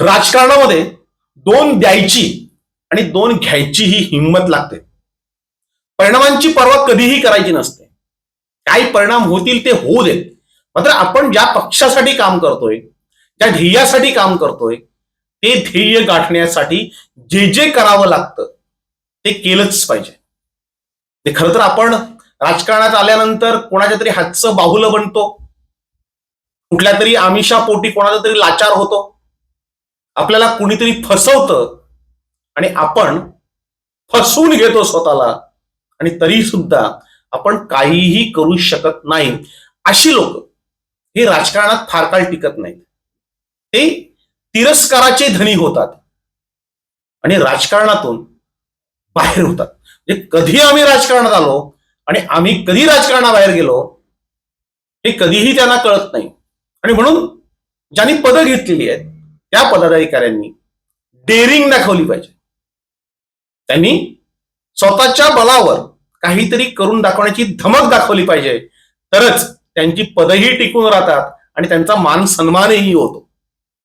राजकारणामध्ये दोन द्यायची आणि दोन घ्यायची ही हिंमत लागते. परिणामांची पर्वा कधीही करायची नसते. काही परिणाम होतील ते होऊ देत. मात्र आपण ज्या पक्षासाठी काम करतोय ज्या ध्येयासाठी काम करतोय ते ध्येय गाठण्यासाठी जे जे करावं लागतं ते केलंच पाहिजे. ते खरं तर आपण राजकारणात आल्यानंतर कोणाच्या तरी हातचं बाहुलं बनतो. कुठल्या तरी आमिषापोटी कोणाचा तरी लाचार होतो. आपल्याला कुणीतरी फसवतं आणि आपण फसवून घेतो स्वतःला. आणि तरी सुद्धा आपण काहीही करू शकत नाही. अशी लोक हे राजकारणात फार काळ टिकत नाहीत. ते तिरस्काराचे धनी होतात. आणि राजकारणातून बाहेर होतात. म्हणजे कधी आम्ही राजकारणात आलो आणि आम्ही कधी राजकारणाबाहेर गेलो हे कधीही त्यांना कळत नाही. आणि म्हणून ज्यांनी पदं घेतलेली आहेत त्या पदाधिकाऱ्यांनी डेअरिंग दाखवली पाहिजे. त्यांनी स्वतःच्या बलावर काहीतरी करून दाखवण्याची धमक दाखवली पाहिजे. तरच त्यांची पदही टिकून राहतात आणि त्यांचा मान सन्मानही होतो.